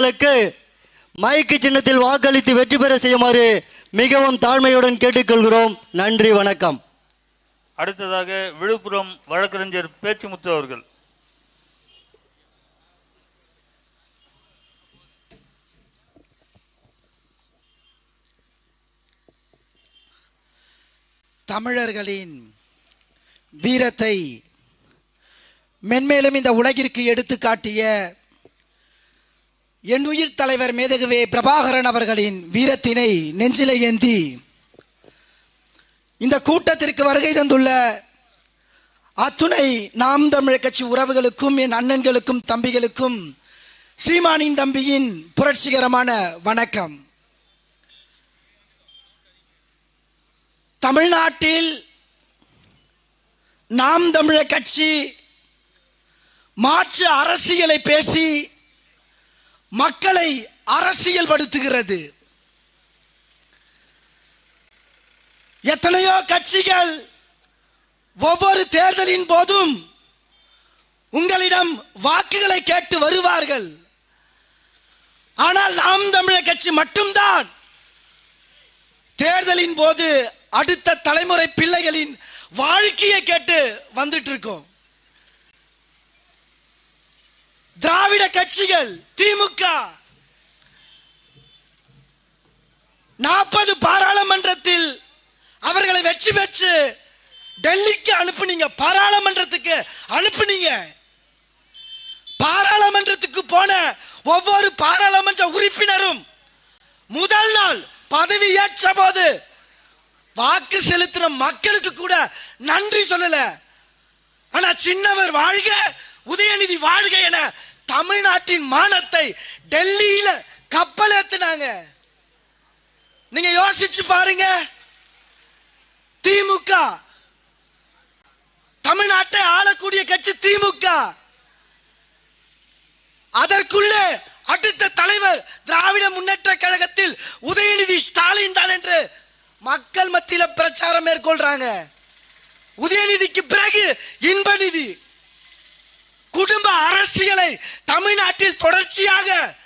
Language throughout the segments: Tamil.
களுக்கு மைக்கு சின்னத்தில் வாக்களித்து வெற்றி பெற செய்யுமாறு மிகவும் தாழ்மையுடன் கேட்டுக்கொள்கிறோம். நன்றி வணக்கம். அடுத்ததாக விழுப்புரம் வழக்கறிஞர் பேச்சுமுத்து அவர்கள். தமிழர்களின் வீரத்தை மென்மேலும் இந்த உலகிற்கு எடுத்து காட்டிய என் உயிர் தலைவர் மேதகுவே பிரபாகரன் அவர்களின் வீரத்தினை நெஞ்சிலை ஏந்தி இந்த கூட்டத்திற்கு வருகை தந்துள்ள அத்துணை நாம் தமிழர் கட்சி உறவுகளுக்கும் என் அண்ணன்களுக்கும் தம்பிகளுக்கும் சீமானின் தம்பியின் புரட்சிகரமான வணக்கம். தமிழ்நாட்டில் நாம் தமிழர் கட்சி மாற்று அரசியலை பேசி மக்களை அரசியல் படுத்துகிறது எத்தனையோ கட்சிகள் ஒவ்வொரு தேர்தலின் போதும் உங்களிடம் வாக்குகளை கேட்டு வருவார்கள். ஆனால் நாம் தமிழர் கட்சி மட்டும்தான். தேர்தலின் போது அடுத்த தலைமுறை பிள்ளைகளின் வாழ்க்கையை கேட்டு வந்துட்டு இருக்கோம் திராவிட கட்சிகள் திமுக. நாற்பது பாராளுமன்றத்தில் அவர்களை வெற்றி பெற்று டெல்லிக்கு அனுப்புனீங்க. பாராளுமன்றத்துக்கு அனுப்புனீங்க. பாராளுமன்றத்துக்கு போன ஒவ்வொரு பாராளுமன்ற உறுப்பினரும் முதல் நாள் பதவி ஏற்ற போது வாக்கு செலுத்தின மக்களுக்கு கூட நன்றி சொல்லல. ஆனா சின்னவர் வாழ்க உதயநிதி வாழ்க என தமிழ்நாட்டின் மானத்தை டெல்லியில கப்பல் ஏத்துனாங்க நீங்க யோசிச்சு பாருங்க. திமுக தமிழ்நாட்டை ஆளக்கூடிய கட்சி திமுக. அதற்குள்ளே அடுத்த தலைவர் திராவிட முன்னேற்ற கழகத்தில் உதயநிதி ஸ்டாலின் தான் என்று மக்கள் மத்தியில பிரச்சாரம் மேற்கொள்றாங்க. உதயநிதிக்கு பிறகு இன்பநிதி. குடும்ப அரசியலை தமிழ்நாட்டில் தொடர்ச்சியாக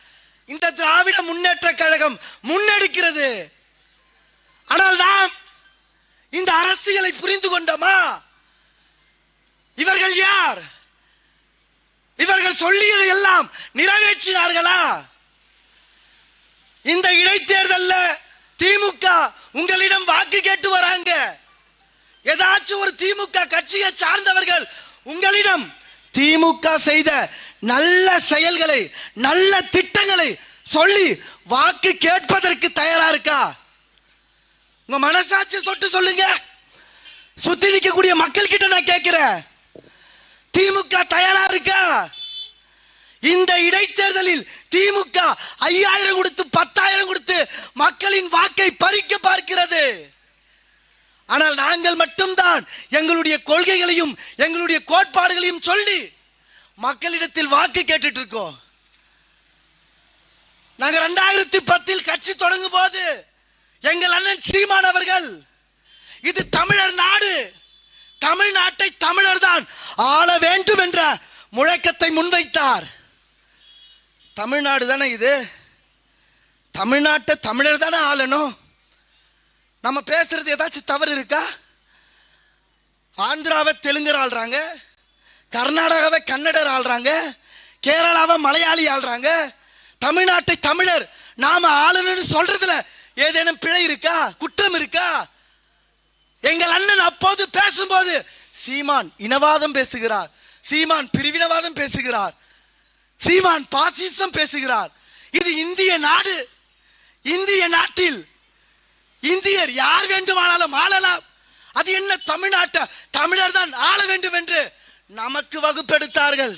இந்த திராவிட முன்னேற்ற கழகம் முன்னெடுக்கிறது. ஆனால் நாம் இந்த அரசியலை புரிந்து கொண்டோமா? இவர்கள் யார்? இவர்கள் சொல்லியதை எல்லாம் நிறைவேற்றினார்களா? இந்த இடைத்தேர்தல்ல திமுக உங்களிடம் வாக்கு கேட்டு வராங்க. ஏதாச்சும் ஒரு திமுக கட்சியை சார்ந்தவர்கள் உங்களிடம் திமுக செய்த நல்ல செயல்களை நல்ல திட்டங்களை சொல்லி வாக்கு கேட்பதற்கு தயாரா இருக்கா? உங்க மனசாட்சி தொட்டு சொல்லுங்க. சுத்தி நிற்கக்கூடிய மக்கள் கிட்ட நான் கேட்கிறேன். திமுக தயாரா இருக்கா? இந்த இடைத்தேர்தலில் திமுக ஐயாயிரம் கொடுத்து பத்தாயிரம் கொடுத்து மக்களின் வாக்கை பறிக்க பார்க்கிறது. ஆனால் நாங்கள் மட்டும்தான். எங்களுடைய கொள்கைகளையும் எங்களுடைய கோட்பாடுகளையும் சொல்லி மக்களிடத்தில் வாக்கு கேட்டுட்டு இருக்கோம் நாங்க ரெண்டாயிரத்தி பத்தில் கட்சி தொடங்கும் போது எங்கள் அண்ணன் சீமான் அவர்கள் இது தமிழர் நாடு தமிழ்நாட்டை தமிழர் தான் ஆள வேண்டும் என்ற முழக்கத்தை முன்வைத்தார். தமிழ்நாடு தானே இது? தமிழ்நாட்டை தமிழர் தானே ஆளணும்? நம்ம பேசுறது ஏதாச்சும் தவறு இருக்கா? ஆந்திராவை தெலுங்கர் ஆள்றாங்க கர்நாடகாவை கன்னடர் ஆள்றாங்க கேரளாவை மலையாளி ஆள்றாங்க தமிழ்நாட்டை தமிழர் நாம ஆளுநர்னு சொல்றதுல ஏதேனும் பிழை இருக்கா? குற்றம் இருக்கா? எங்கள் அண்ணன் அப்போது பேசும்போது சீமான் இனவாதம் பேசுகிறார் சீமான் பிரிவினவாதம் பேசுகிறார் சீமான் பாசிசம் பேசுகிறார். இது இந்திய நாடு இந்திய நாட்டில் இந்தியர் யார் வேண்டுமானாலும் ஆளலாம். அது என்ன தமிழ்நாட்டை தமிழர் தான் ஆள வேண்டும் என்று நமக்கு வகுப்பெடுத்தார்கள்.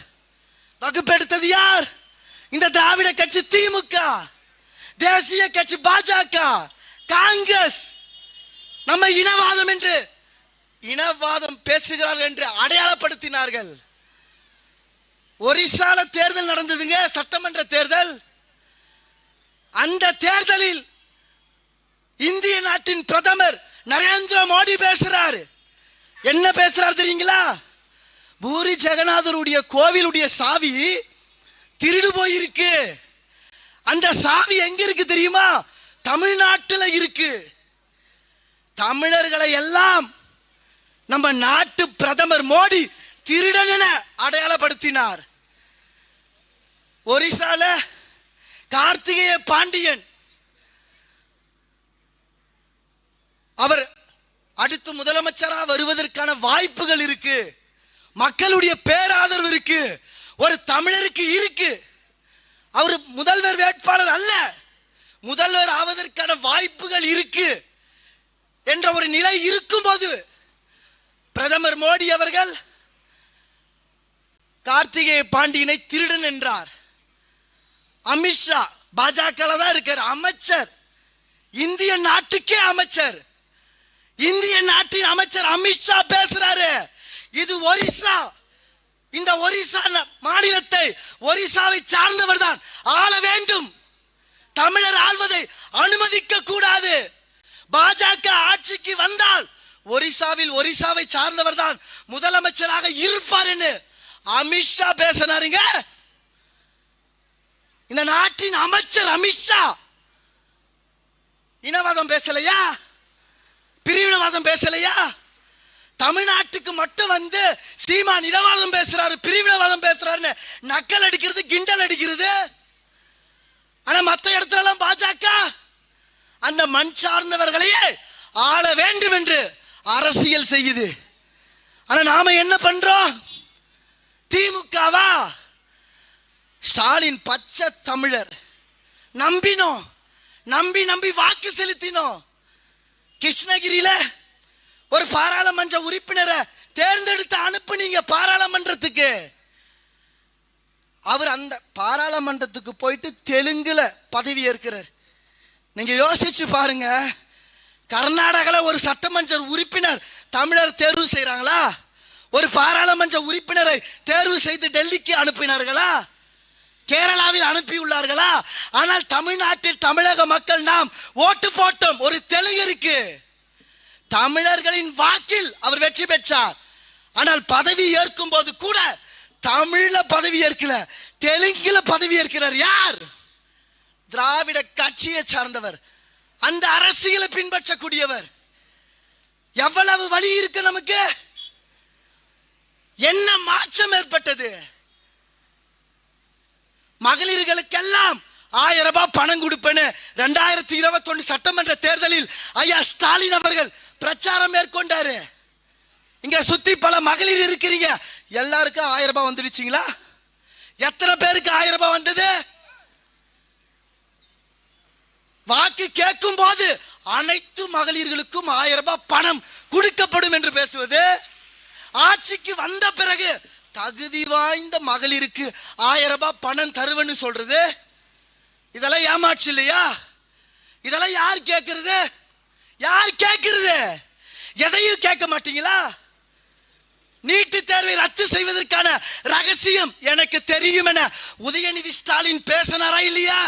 வகுப்பெடுத்தது யார்? இந்த திராவிட கட்சி திமுக தேசிய கட்சி பாஜக காங்கிரஸ். நம்ம இனவாதம் என்று இனவாதம் பேசுகிறார்கள் என்று அடையாளப்படுத்தினார்கள். ஒரிசால தேர்தல் நடந்ததுங்க சட்டமன்ற தேர்தல். அந்த தேர்தலில் இந்திய நாட்டின் பிரதமர் நரேந்திர மோடி பேசுறாரு. என்ன பேசுறாரு தெரியுங்களா? பூரி ஜெகநாதருடைய கோவிலுடைய சாவி திருடு போயிருக்கு. அந்த சாவி எங்க இருக்கு தெரியுமா? தமிழ்நாட்டுல இருக்கு. தமிழர்களை எல்லாம் நம்ம நாட்டு பிரதமர் மோடி திருடன் என அடையாளப்படுத்தினார். ஒரிசால கார்த்திகேய பாண்டியன் அவர் அடுத்து முதலமைச்சரா வருவதற்கான வாய்ப்புகள் இருக்கு. மக்களுடைய பேராதரவு இருக்கு. ஒரு தமிழருக்கு இருக்கு. அவர் முதல்வர் வேட்பாளர் அல்ல. முதல்வர் ஆவதற்கான வாய்ப்புகள் இருக்கு என்ற ஒரு நிலை இருக்கும்போது பிரதமர் மோடி அவர்கள் கார்த்திகேய பாண்டியனை திருடன் என்றார். அமித்ஷா பாஜக தான் இருக்கார். அமைச்சர். இந்திய நாட்டுக்கே அமைச்சர். இந்திய நாட்டின் அமைச்சர் அமித்ஷா பேசுறாரு. இது ஒரிசா. இந்த ஒரிசா மாநிலத்தை ஒரிசாவை சார்ந்தவர் தான். ஆள வேண்டும். தமிழர் ஆள்வதை அனுமதிக்க கூடாது. பாஜக ஆட்சிக்கு வந்தால் ஒரிசாவில் ஒரிசாவை சார்ந்தவர் தான் முதலமைச்சராக இருப்பார் என்று அமித்ஷா பேசினாருங்க. இந்த நாட்டின் அமைச்சர் அமித்ஷா இனவாதம் பேசலையா? பிரிவினவாதம் பேசலையா? தமிழ்நாட்டுக்கு மட்டும் வந்து சீமான் இனவாதம் பேசுறாரு பிரிவினவாதம் பேசுறாருன்னு நக்கல் அடிக்கிறது கிண்டல் அடிக்கிறது. ஆனா மத்த இடத்துல எல்லாம் பாஜக அந்த மண் சார்ந்தவர்களையே ஆள வேண்டும் என்று அரசியல் செய்யுது. ஆனா நாம என்ன பண்றோம்? திமுகவா? ஸ்டாலின் பச்சை தமிழர். நம்பினோம். நம்பி நம்பி வாக்கு செலுத்தினோம். கிருஷ்ணகிரியில ஒரு பாராளுமன்ற உறுப்பினரை தேர்ந்தெடுத்து அனுப்புனீங்க பாராளுமன்றத்துக்கு. அவர் அந்த பாராளுமன்றத்துக்கு போயிட்டு தெலுங்குல பதவி ஏற்கிறார். நீங்க யோசிச்சு பாருங்க கர்நாடகாவில் ஒரு சட்டமன்ற உறுப்பினர் தமிழர் தேர்வு செய்கிறாங்களா ஒரு பாராளுமன்ற உறுப்பினரை தேர்வு செய்து டெல்லிக்கு அனுப்பினார்களா? கேரளாவில் அனுப்பியுள்ளார்களா? ஆனால் தமிழ்நாட்டில் தமிழக மக்கள் நாம் ஓட்டு போட்டோம். ஒரு தெலுங்கருக்கு தமிழர்களின் வாக்கில் அவர் வெற்றி பெற்றார். ஆனால் பதவி ஏற்கும் போது கூட தமிழ்ல பதவி ஏற்கல. தெலுங்குல பதவி ஏற்கிறார். யார்? திராவிட கட்சியை சார்ந்தவர். அந்த அரசியலை பின்பற்றக்கூடியவர். எவ்வளவு வழி இருக்கு நமக்கு? என்ன மாற்றம் ஏற்பட்டது? மகளிர்களுக்கெல்லாம் ஆயிரம் ரூபாய் பணம் கொடுப்பேன்னு ரெண்டாயிரத்தி இருபத்தி சட்டமன்ற தேர்தலில் ஐயா ஸ்டாலின் அவர்கள் பிரச்சாரம் மேற்கொண்டாரு. இங்க சுத்தி பல மகளிர் இருக்கிறீங்க. எல்லாருக்கும் ஆயிரம் ரூபாய் வந்துடுச்சிங்களா? எத்தனை பேருக்கு ஆயிரம் ரூபாய் வந்தது? வாக்கு கேட்கும் போது அனைத்து மகளிர்களுக்கும் ஆயிரம் ரூபாய் பணம் கொடுக்கப்படும் என்று பேசுவது. ஆட்சிக்கு வந்த பிறகு தகுதி வாய்ந்த மகளிருக்கு ஆயிரம் ரூபாய் பணம் தருவேன்னு சொல்றது? இதெல்லாம் ஏமாச்சு இல்லையா? இதெல்லாம் யார் கேட்கறது யார் கேட்கறது எதையும் கேட்க மாட்டீங்களா? நீட்டு தேர்வை ரத்து செய்வதற்கான ரகசியம் எனக்கு தெரியும் என உதயநிதி ஸ்டாலின் பேசினாரா இல்லையா?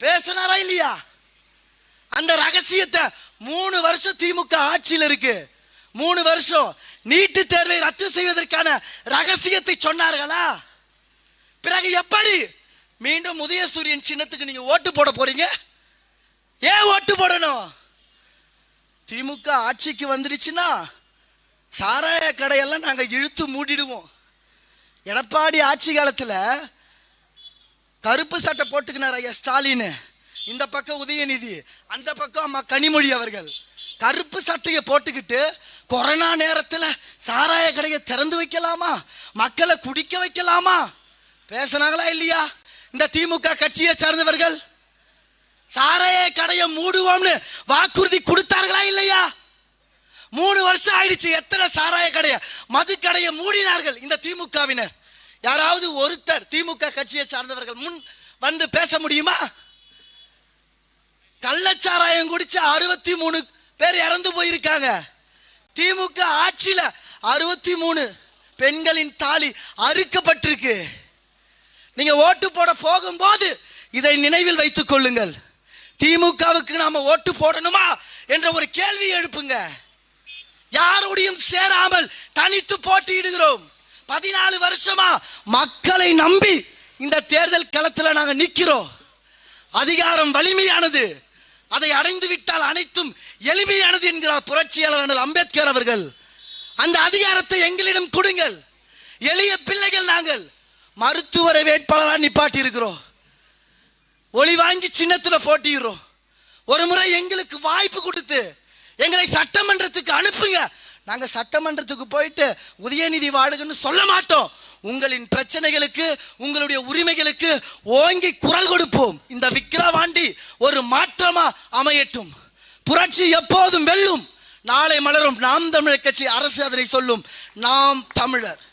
பேசினாரா இல்லையா? அந்த ரகசியத்தை மூணு வருஷம் திமுக ஆட்சியில் இருக்கு. மூணு வருஷம் நீட்டு தேர்வை ரத்து செய்வதற்கான ரகசியத்தை சொன்னார்களா? பிறகு எப்படி மீண்டும் உதயசூரியன் சின்னத்துக்கு நீங்க ஓட்டு போட போறீங்க? ஏன் ஓட்டு போடணும்? திமுக ஆட்சிக்கு வந்துடுச்சுன்னா சாராய கடையெல்லாம் நாங்கள் இழுத்து மூடிடுவோம். எடப்பாடி ஆட்சி காலத்தில் கருப்பு சட்டை போட்டுக்கினார் ஐயா ஸ்டாலின். இந்த பக்கம் உதயநிதி அந்த பக்கம் அம்மா கனிமொழி அவர்கள். கருப்பு சட்டையை போட்டுக்கிட்டு கொரோனா நேரத்தில் சாராய கடையை திறந்து வைக்கலாமா? மக்களை குடிக்க வைக்கலாமா? பேசினாங்களா இல்லையா? இந்த திமுக கட்சியை சார்ந்தவர்கள் சாராய கடையை மூடுவோம்னு வாக்குறுதி கொடுத்தார்களா இல்லையா? மூணு வருஷம் ஆயிடுச்சு எத்தனை சாராய கடையை மது கடையை மூடினார்கள் இந்த திமுகவினர்? யாராவது ஒருத்தர் திமுக கட்சியை சார்ந்தவர்கள் முன் வந்து பேச முடியுமா? கள்ளச்சாராயம் குடிச்சு அறுபத்தி மூணு பேர் இறந்து போயிருக்காங்க. திமுக ஆட்சியில அறுபத்தி மூணு பெண்களின் தாலி அறுக்கப்பட்டிருக்கு. நீங்க ஓட்டு போட போகும்போது இதை நினைவில் வைத்துக் கொள்ளுங்கள். திமுகவுக்கு நாம ஓட்டு போடணுமா என்ற ஒரு கேள்வி எழுப்புங்க. யாரோடையும் சேராமல் தனித்து போட்டியிடுகிறோம். பதினாலு வருஷமா மக்களை நம்பி இந்த தேர்தல் களத்தில் நாங்கள் நிற்கிறோம் அதிகாரம் வலிமையானது. அதை அடைந்து விட்டால் அனைத்தும் எளிமையானது என்கிறார் புரட்சியாளர் அண்ணல் அம்பேத்கர் அவர்கள். அந்த அதிகாரத்தை எங்களிடம் கொடுங்கள். எளிய பிள்ளைகள் நாங்கள். மருத்துவரை வேட்பாளராக நிப்பாட்டி இருக்கிறோம் ஒளி வாங்கி சின்னத்தில் போட்டிடுறோம் ஒரு முறை எங்களுக்கு வாய்ப்பு கொடுத்து எங்களை சட்டமன்றத்துக்கு அனுப்புங்க. நாங்கள் சட்டமன்றத்துக்கு போயிட்டு உதயநிதி வாடுகன்னு சொல்ல மாட்டோம். உங்களின் பிரச்சனைகளுக்கு உங்களுடைய உரிமைகளுக்கு ஓங்கி குரல் கொடுப்போம். இந்த விக்கிரவாண்டி ஒரு மாற்றமா அமையட்டும். புரட்சி எப்போதும் வெல்லும். நாளை மலரும். நாம் தமிழர் கட்சி அரசு அதனை சொல்லும். நாம் தமிழர்.